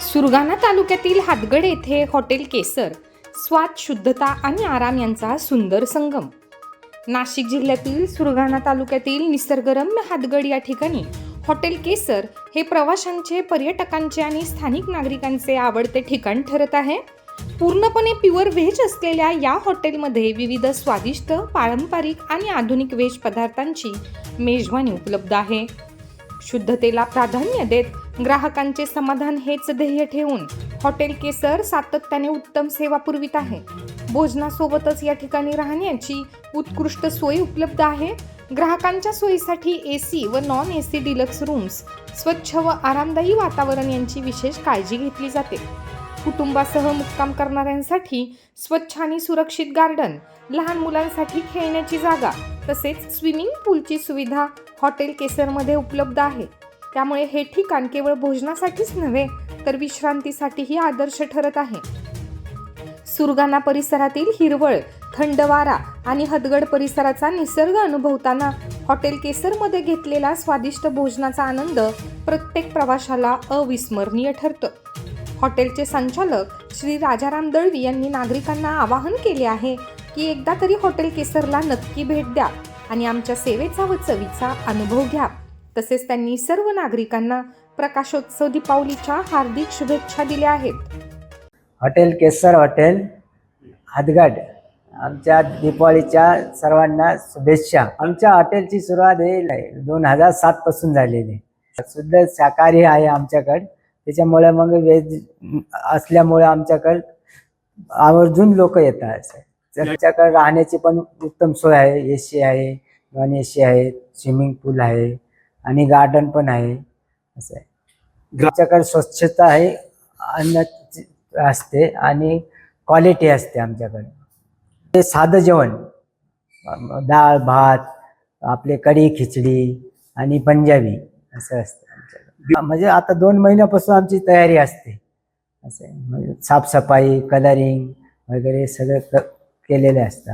सुरगाणा तालुक्यातील हातगड येथे हॉटेल केसर स्वाद शुद्धता आणि आराम यांचा सुंदर संगम. नाशिक जिल्ह्यातील सुरगाणा तालुक्यातील निसर्गरम्य हातगड या ठिकाणी हॉटेल केसर हे प्रवाशांचे पर्यटकांचे आणि स्थानिक नागरिकांचे आवडते ठिकाण ठरत आहे. पूर्णपणे प्युअर व्हेज असलेल्या या हॉटेलमध्ये विविध स्वादिष्ट पारंपरिक आणि आधुनिक व्हेज पदार्थांची मेजवानी उपलब्ध आहे. शुद्धतेला प्राधान्य देत ग्राहकांचे समाधान हेच ध्येय ठेवून हॉटेल केसर सातत्याने उत्तम सेवा पुरवित आहे. भोजनासोबतच या ठिकाणी राहण्याची उत्कृष्ट सोय उपलब्ध आहे. ग्राहकांच्या सोयीसाठी ए सी व non A C deluxe rooms स्वच्छ व आरामदायी वातावरण यांची विशेष काळजी घेतली जाते. कुटुंबासह मुक्काम करणाऱ्यांसाठी स्वच्छ आणि सुरक्षित गार्डन लहान मुलांसाठी खेळण्याची जागा तसेच स्विमिंग पूलची सुविधा हॉटेल केसरमध्ये उपलब्ध आहे. त्यामुळे हे ठिकाण केवळ भोजनासाठीच नव्हे तर विश्रांतीसाठीही आदर्श ठरत आहे. सुरगाणा परिसरातील हिरवळ थंड वारा आणि हदगड परिसराचा निसर्ग अनुभवताना हॉटेल केसरमध्ये घेतलेला स्वादिष्ट भोजनाचा आनंद प्रत्येक प्रवाशाला अविस्मरणीय ठरतो. हॉटेलचे संचालक श्री राजाराम दळवी यांनी नागरिकांना आवाहन केले आहे की एकदा तरी हॉटेल केसरला नक्की भेट द्या आणि आमच्या सेवेचा व चवीचा अनुभव घ्या. तसेच त्यांनी सर्व नागरिकांना प्रकाशोत्सव दीपावलीच्या हार्दिक शुभेच्छा दिल्या आहेत. हॉटेल केसर हॉटेल हातगाड आमच्या दीपावलीच्या सर्वांना शुभेच्छा. आमच्या हॉटेलची सुरुवात हे दोन हजार सात पासून झालेली. आहे. शुद्ध शाकाहारी आहे आमच्याकडं. त्याच्यामुळे मग व्हेज असल्यामुळे आमच्याकडं आवर्जून लोक येतात. असं राहण्याची पण उत्तम सोय आहे. ए सी आहे नॉन ए सी आहे स्विमिंग पूल आहे. आणि गार्डन पण आहे. असं आहे. आमच्याकडे स्वच्छता आहे अन्न असते आणि क्वालिटी असते आमच्याकडे. ते साधं जेवण डाळ भात आपले कढी खिचडी आणि पंजाबी असं असतं आमच्याकडे. म्हणजे आता दोन महिन्यापासून आमची तयारी असते. असं आहे. म्हणजे साफसफाई कलरिंग वगैरे सगळं क- केलेले असतं.